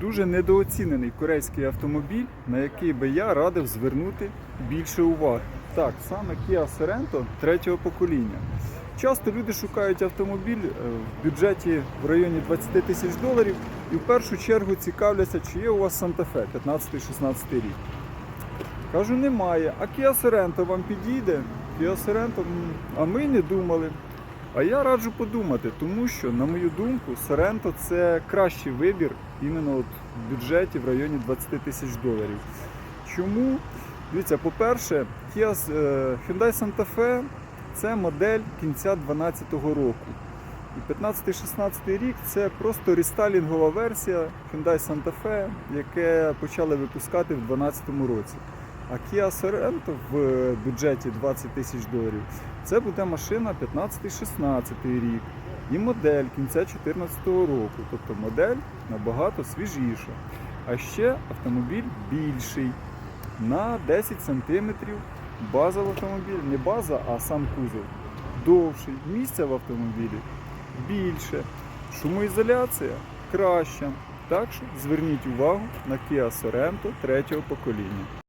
дуже недооцінений корейський автомобіль, на який би я радив звернути більше уваги. Так, саме Kia Sorento третього покоління. Часто люди шукають автомобіль е, в бюджеті в районі 20 тисяч доларів і в першу чергу цікавляться, чи є у вас Fe 15-16 рік. Кажу, немає. А Kia Sorento вам підійде? Kia Sorento, а ми не думали. А я раджу подумати, тому що, на мою думку, Sorento це кращий вибір іменно от в бюджеті в районі 20 тисяч доларів. Чому? Дивіться, по-перше, е, Hyundai Santa Fe це модель кінця 2012 року. І 15-16 рік це просто рестайлінгова версія Hyundai Santa Fe, яке почали випускати в 2012 році. А Kia Sorento в бюджеті 20 тисяч доларів це буде машина 15-16 рік і модель кінця 2014 року. Тобто модель набагато свіжіша. А ще автомобіль більший на 10 см. База в автомобілі, не база, а сам кузов довший. Місця в автомобілі більше. Шумоізоляція краща. Так що зверніть увагу на Kia Sorento третього покоління.